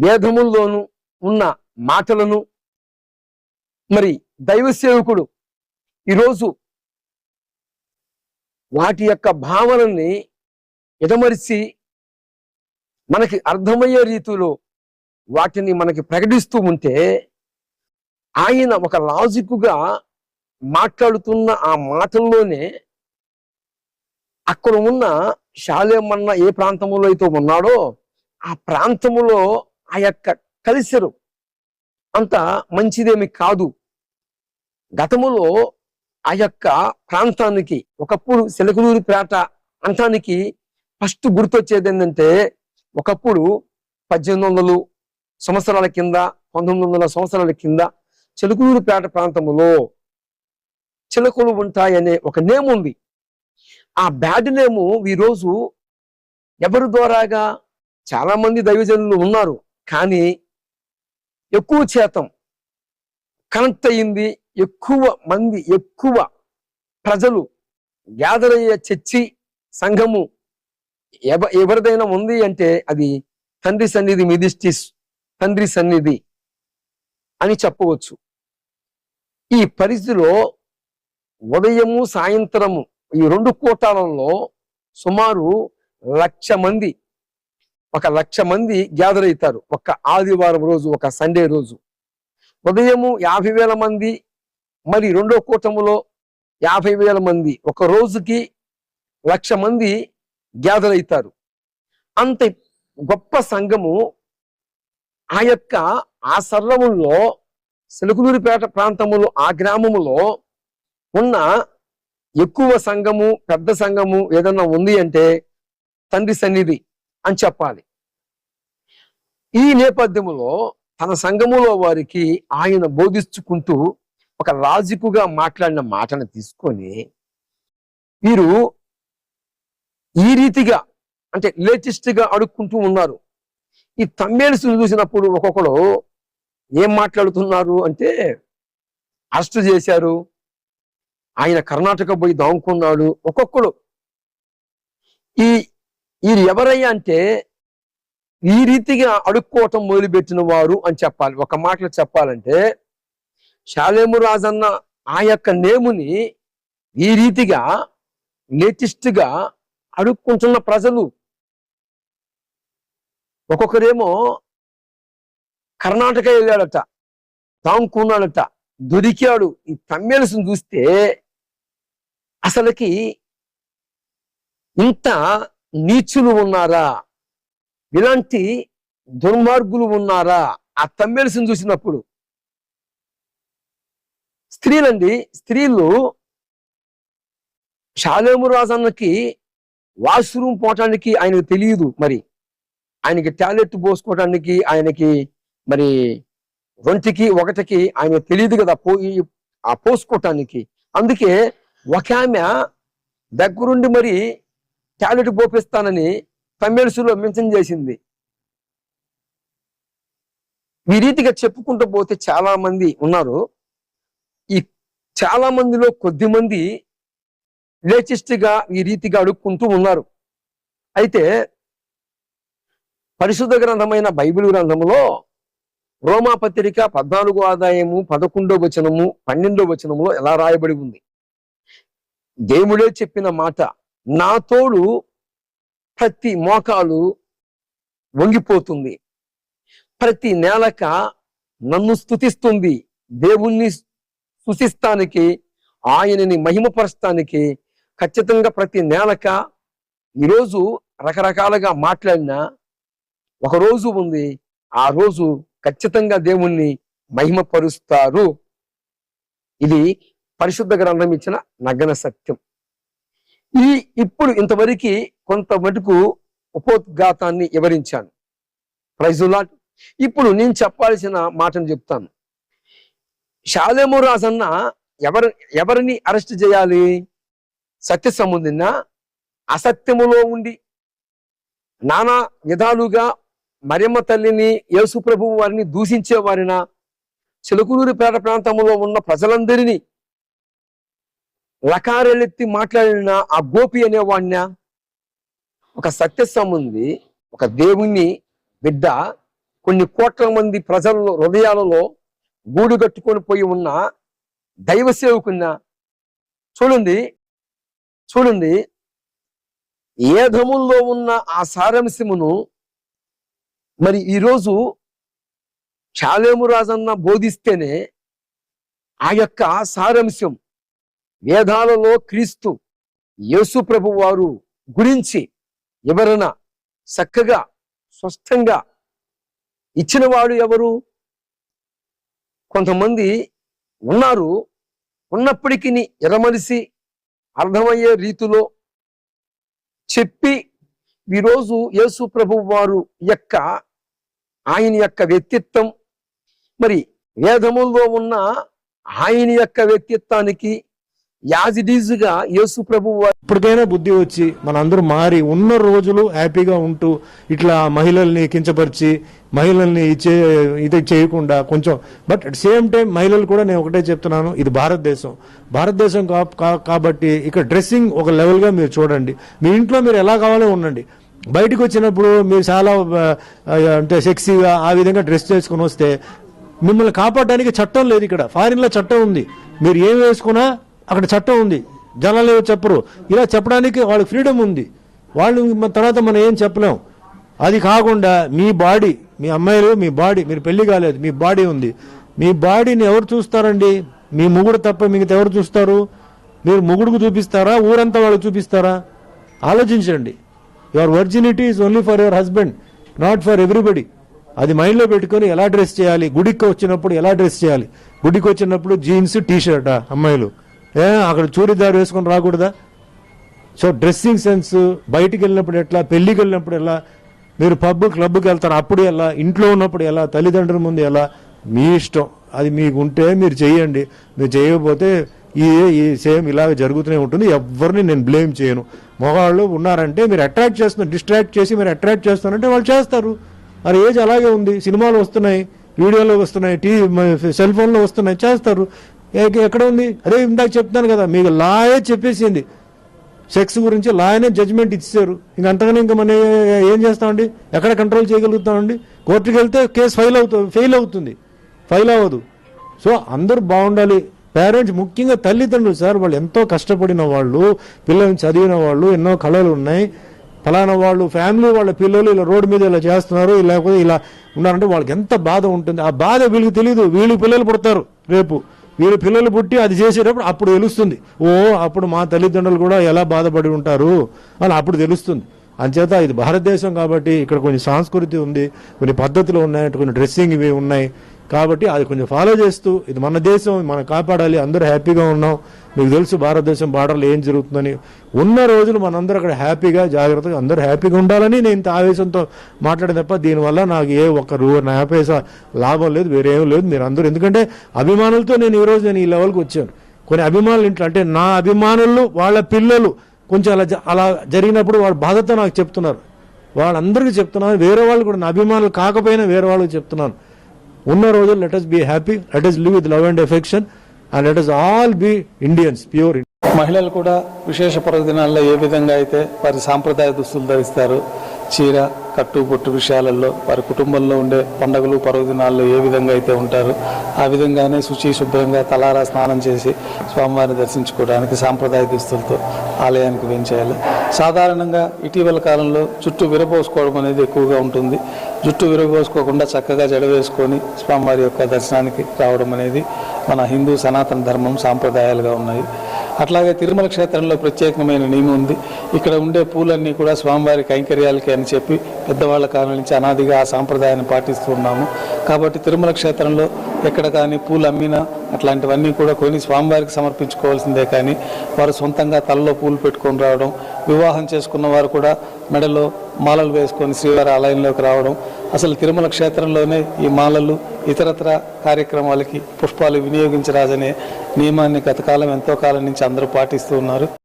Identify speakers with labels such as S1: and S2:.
S1: వేదముల్లోనూ ఉన్న మాటలను మరి దైవ సేవకుడు ఈరోజు వాటి యొక్క భావనల్ని ఎడమరిచి మనకి అర్థమయ్యే రీతిలో వాటిని మనకి ప్రకటిస్తూ ఉంటే ఆయన ఒక లాజిక్గా మాట్లాడుతున్న ఆ మాటల్లోనే అక్కడ ఉన్న శాలేమన్న ఏ ప్రాంతంలో అయితే ఉన్నాడో ఆ ప్రాంతములో ఆ యొక్క కలిసరు అంత మంచిదేమి కాదు. గతములో ఆ యొక్క ప్రాంతానికి ఒకప్పుడు సెలకులూరి పేట అంటానికి ఫస్ట్ గుర్తొచ్చేది ఏంటంటే ఒకప్పుడు పద్దెనిమిది వందలు సంవత్సరాల కింద పంతొమ్మిది వందల సంవత్సరాల కింద చిలుకలూరుపేట ప్రాంతంలో చిలకలు ఉంటాయనే ఒక నేమ్ ఉంది ఆ బ్యాడ్ నేము ఈరోజు ఎవరి ద్వారాగా చాలా మంది దైవజనులు ఉన్నారు. కానీ ఎక్కువ శాతం కనెక్ట్ అయ్యింది ఎక్కువ మంది ఎక్కువ ప్రజలు గ్యాదర్ అయ్యే చర్చి సంఘము ఎవ ఎవరిదైనా ఉంది అంటే అది తండ్రి సన్నిధి మిదిస్టిస్ తండ్రి సన్నిధి అని చెప్పవచ్చు. ఈ పరిస్థితిలో ఉదయము సాయంత్రము ఈ రెండు కూటాలలో సుమారు లక్ష మంది ఒక లక్ష మంది గ్యాదర్ అవుతారు. ఒక ఆదివారం రోజు ఒక సండే రోజు. ఉదయము యాభై వేల మంది మరి రెండో కూటములో యాభై వేల మంది. ఒక రోజుకి లక్ష మంది గ్యాదర్ అవుతారు. అంత గొప్ప సంఘము ఆ యొక్క ఆ సర్వముల్లో సిలుకులూరిపేట ప్రాంతములో ఆ గ్రామములో ఉన్న ఎక్కువ సంఘము పెద్ద సంఘము ఏదన్నా ఉంది అంటే తండ్రి సన్నిధి. అని చెప్పాలి. ఈ నేపథ్యంలో తన సంఘములో వారికి ఆయన బోధించుకుంటూ ఒక లాజికుగా మాట్లాడిన మాటను తీసుకొని వీరు ఈ రీతిగా అంటే లేటెస్ట్గా అడుక్కుంటూ ఉన్నారు. ఈ తమ్మేల్స్ చూసినప్పుడు ఒక్కొక్కడు ఏం మాట్లాడుతున్నారు అంటే అరెస్ట్ చేశారు ఆయన కర్ణాటక పోయి దాముకున్నాడు ఒక్కొక్కడు. ఈ వీరు ఎవరయ్యా అంటే ఈ రీతిగా అడుక్కోవటం మొదలుపెట్టిన వారు అని చెప్పాలి. ఒక మాటలో చెప్పాలంటే శాలేము రాజన్న ఆ యొక్క నేముని ఈ రీతిగా లేటెస్ట్గా అడుక్కుంటున్న ప్రజలు ఒక్కొక్కరేమో కర్ణాటక వెళ్ళాడట తాంకున్నాడట దొరికాడు. ఈ తమ్మేల్స్ని చూస్తే అసలుకి ఇంత నీచులు ఉన్నారా? ఇలాంటి దుర్మార్గులు ఉన్నారా? ఆ తమ్మేల్స్ని చూసినప్పుడు. స్త్రీలండి స్త్రీలు షాలేము రాజన్నకి వాష్రూమ్ పోవటానికి ఆయనకు తెలియదు మరి. ఆయనకి టాయిలెట్ పోసుకోవటానికి ఆయనకి మరి రొంటికి ఒకటికి ఆయన తెలియదు కదా పోయి ఆ పోసుకోవటానికి. అందుకే ఒక ఆమె దగ్గరుండి మరి టాయిలెట్ పోపిస్తానని తమిళసులో మెన్షన్ చేసింది. ఈ రీతిగా చెప్పుకుంటూ పోతే చాలా మంది ఉన్నారు. ఈ చాలా మందిలో కొద్ది మంది లేటెస్ట్గా ఈ రీతిగా అడుక్కుంటూ ఉన్నారు. అయితే పరిశుద్ధ గ్రంథమైన బైబిల్ గ్రంథంలో రోమా పత్రిక పద్నాలుగో ఆదాయము పదకొండో వచనము పన్నెండో వచనములో ఎలా రాయబడి ఉంది? దేవుడే చెప్పిన మాట నా తోడు ప్రతి మోకాలు వంగిపోతుంది. ప్రతి నేలక నన్ను స్తుతిస్తుంది. దేవుణ్ణి స్తుతిస్తానికి ఆయనని మహిమపరచడానికి ఖచ్చితంగా ప్రతి నేలక ఈరోజు రకరకాలుగా మాట్లాడిన ఒక రోజు ఉంది ఆ రోజు ఖచ్చితంగా దేవుణ్ణి మహిమపరుస్తారు. ఇది పరిశుద్ధ గ్రంథం ఇచ్చిన నగ్న సత్యం. ఈ ఇప్పుడు ఇంతవరకు కొంత మటుకు ఉపోద్ఘాతాన్ని వివరించాను. ప్రైజులాట్ ఇప్పుడు నేను చెప్పాల్సిన మాటను చెప్తాను. షాలేము రాజన్న ఎవరు ఎవరిని అరెస్ట్ చేయాలి? సత్య సంబంధిన అసత్యములో ఉండి నానా విధాలుగా మరియమ్మ తల్లిని యేసు ప్రభువు వారిని దూషించే వారిన చిలుకూరు పేట ప్రాంతంలో ఉన్న ప్రజలందరినీ లకారెలెత్తి మాట్లాడిన ఆ గోపి అనేవాడిన ఒక సత్య ఉంది. ఒక దేవుణ్ణి బిడ్డ కొన్ని కోట్ల మంది ప్రజల్లో హృదయాలలో గూడు కట్టుకొని పోయి ఉన్న దైవ సేవకున్న చూడండి చూడండి ఏధముల్లో ఉన్న ఆ సారాంశమును మరి ఈరోజు చాలేము రాజన్న బోధిస్తేనే ఆ యొక్క సారాంశం వేదాలలో క్రీస్తు యేసు ప్రభు వారు గురించి ఎవరైనా చక్కగా స్పష్టంగా ఇచ్చినవాడు ఎవరు? కొంతమంది ఉన్నారు. ఉన్నప్పటికీ ఎరమలిసి అర్థమయ్యే రీతిలో చెప్పి ఈరోజు యేసు ప్రభు వారు యొక్క ఆయన యొక్క వ్యక్తిత్వం మరి వేదముల్లో ఉన్న ఆయన యొక్క వ్యక్తిత్వానికి యాజిడీజుగా యేసు ప్రభు
S2: ఇప్పటికైనా బుద్ధి వచ్చి మనందరూ మారి ఉన్న రోజులు హ్యాపీగా ఉంటూ ఇట్లా మహిళల్ని కించపరిచి మహిళల్ని ఇచ్చే ఇది చేయకుండా కొంచెం బట్ అట్ సేమ్ టైం మహిళలు కూడా నేను ఒకటే చెప్తున్నాను ఇది భారతదేశం. భారతదేశం కా- కాబట్టి ఇక్కడ డ్రెస్సింగ్ ఒక లెవెల్గా మీరు చూడండి. మీ ఇంట్లో మీరు ఎలా కావాలో ఉండండి. బయటకు వచ్చినప్పుడు మీరు చాలా అంటే సెక్సీగా ఆ విధంగా డ్రెస్ చేసుకుని వస్తే మిమ్మల్ని కాపాడడానికి చట్టం లేదు ఇక్కడ. ఫారిన్లో చట్టం ఉంది. మీరు ఏం వేసుకున్నా అక్కడ చట్టం ఉంది. జనాలు ఏవో చెప్పరు. ఇలా చెప్పడానికి వాళ్ళకి ఫ్రీడమ్ ఉంది. వాళ్ళు తర్వాత మనం ఏం చెప్పలేం. అది కాకుండా మీ బాడీ మీ అమ్మాయిలు మీ బాడీ మీరు పెళ్ళి కాలేదు మీ బాడీ ఉంది. మీ బాడీని ఎవరు చూస్తారండి? మీ ముగుడు తప్ప మిగతా ఎవరు చూస్తారు? మీరు ముగుడుకు చూపిస్తారా? ఊరంతా వాళ్ళకి చూపిస్తారా? ఆలోచించండి. Your virginity is only for your husband not for everybody అది మైండ్లో పెట్టుకొని ఎలా డ్రెస్ చేయాలి? గుడికి వచ్చినప్పుడు ఎలా డ్రెస్ చేయాలి? గుడికి వచ్చినప్పుడు జీన్స్ టీషర్టా? అమ్మాయిలు. ఏ అక్కడ చూరిదారు వేసుకొని రాకూడదా? సో డ్రెస్సింగ్ సెన్స్ బయటికి వెళ్ళినప్పుడు ఎట్లా పెళ్ళికి వెళ్ళినప్పుడు ఎలా? మీరు పబ్ క్లబ్కి వెళ్తారు? అప్పుడు ఎలా? ఇంట్లో ఉన్నప్పుడు ఎలా? తల్లిదండ్రుల ముందు ఎలా? మీ ఇష్టం. అది మీకు ఉంటే మీరు చేయండి. మీరు చేయకపోతే ఈ ఈ సేమ్ ఇలాగ జరుగుతూనే ఉంటుంది. ఎవరిని నేను బ్లేమ్ చేయను. మగవాళ్ళు ఉన్నారంటే మీరు అట్రాక్ట్ చేస్తున్నారు డిస్ట్రాక్ట్ చేసి మీరు అట్రాక్ట్ చేస్తారంటే వాళ్ళు చేస్తారు. మరి ఏజ్ అలాగే ఉంది. సినిమాలు వస్తున్నాయి. వీడియోలో వస్తున్నాయి. టీవీ సెల్ ఫోన్లో వస్తున్నాయి. చేస్తారు. ఎక్కడ ఉంది? అదే ఇందాక చెప్తున్నాను కదా మీకు లాయే చెప్పేసింది. సెక్స్ గురించి లాయనే జడ్జ్మెంట్ ఇచ్చారు ఇంక అంతగానే ఇంకా మనం ఏం చేస్తామండి? ఎక్కడ కంట్రోల్ చేయగలుగుతామండి? కోర్టుకి వెళ్తే కేసు ఫైల్ అవుతుంది ఫెయిల్ అవుతుంది. ఫైల్ అవ్వదు. సో అందరూ బాగుండాలి. పేరెంట్స్ ముఖ్యంగా తల్లిదండ్రులు సార్ వాళ్ళు ఎంతో కష్టపడిన వాళ్ళు పిల్లల్ని చదివిన వాళ్ళు ఎన్నో కళలు ఉన్నాయి. ఫలానా వాళ్ళు ఫ్యామిలీ వాళ్ళ పిల్లలు ఇలా రోడ్డు మీద ఇలా చేస్తున్నారు లేకపోతే ఇలా ఉన్నారంటే వాళ్ళకి ఎంత బాధ ఉంటుంది. ఆ బాధ వీళ్ళకి తెలియదు వీళ్ళు పిల్లలు పుడతారు రేపు. వీళ్ళు పిల్లలు పుట్టి అది చేసేటప్పుడు అప్పుడు తెలుస్తుంది. ఓ అప్పుడు మా తల్లిదండ్రులు కూడా ఎలా బాధపడి ఉంటారు అని అప్పుడు తెలుస్తుంది. అంచేత ఇది భారతదేశం కాబట్టి ఇక్కడ కొన్ని సంస్కృతి ఉంది కొన్ని పద్ధతులు ఉన్నాయి కొన్ని డ్రెస్సింగ్ ఇవి ఉన్నాయి. కాబట్టి అది కొంచెం ఫాలో చేస్తూ ఇది మన దేశం మనం కాపాడాలి అందరూ హ్యాపీగా ఉన్నాం. మీకు తెలుసు భారతదేశం బార్డర్లో ఏం జరుగుతుందని. ఉన్న రోజులు మనందరూ అక్కడ హ్యాపీగా జాగ్రత్తగా అందరూ హ్యాపీగా ఉండాలని నేను ఇంత ఆవేశంతో మాట్లాడే తప్ప దీనివల్ల నాకు ఏ ఒక్క రూ నా పైసా లాభం లేదు వేరేం లేదు మీరు అందరూ. ఎందుకంటే అభిమానులతో నేను ఈరోజు నేను ఈ లెవెల్కి వచ్చాను. కొన్ని అభిమానులు ఇంట్లో అంటే నా అభిమానులు వాళ్ళ పిల్లలు కొంచెం అలా జ- అలా జరిగినప్పుడు వాళ్ళ బాధతో నాకు చెప్తున్నారు. వాళ్ళందరికీ చెప్తున్నాను వేరే వాళ్ళు కూడా నా అభిమానులు కాకపోయినా వేరే వాళ్ళకి చెప్తున్నాను. ఉన్న రోజులు let us be happy let us live with love and affection and let us all be Indians pure
S3: మహిళలు కూడా విశేష పర్వదినాల్లో ఏ విధంగా అయితే వారి సాంప్రదాయ దుస్తులు ధరిస్తారు చీర కట్టు బొట్టు విషయాలలో వారి కుటుంబంలో ఉండే పండుగలు పర్వదినాల్లో ఏ విధంగా అయితే ఉంటారు ఆ విధంగానే శుచి శుభ్రంగా తలారా స్నానం చేసి స్వామివారిని దర్శించుకోవడానికి సాంప్రదాయ దుస్తులతో ఆలయానికి వేయించేయాలి సాధారణంగా ఇటీవల కాలంలో చుట్టూ విరబోసుకోవడం అనేది ఎక్కువగా ఉంటుంది. జుట్టు విరగోసుకోకుండా చక్కగా జడ వేసుకొని స్వామివారి యొక్క దర్శనానికి రావడం అనేది మన హిందూ సనాతన ధర్మం సాంప్రదాయాలుగా ఉన్నాయి. అట్లాగే తిరుమల క్షేత్రంలో ప్రత్యేకమైన నియమం ఉంది. ఇక్కడ ఉండే పూలన్నీ కూడా స్వామివారి కైంకర్యాలకి అని చెప్పి పెద్దవాళ్ళ కాలం నుంచి అనాదిగా ఆ సాంప్రదాయాన్ని పాటిస్తూ ఉన్నాము. కాబట్టి తిరుమల క్షేత్రంలో ఎక్కడ కానీ పూలు అమ్మినా అట్లాంటివన్నీ కూడా కొని స్వామివారికి సమర్పించుకోవాల్సిందే కానీ వారు సొంతంగా తలలో పూలు పెట్టుకొని రావడం వివాహం చేసుకున్న వారు కూడా మెడలో మాలలు వేసుకొని శ్రీవారి ఆలయంలోకి రావడం అసలు తిరుమల క్షేత్రంలోనే ఈ మాలలు ఇతరత్ర కార్యక్రమాలకి పుష్పాలు వినియోగించరాదనే నియమాన్ని గతకాలం ఎంతో కాలం నుంచి అందరూ పాటిస్తూ ఉన్నారు.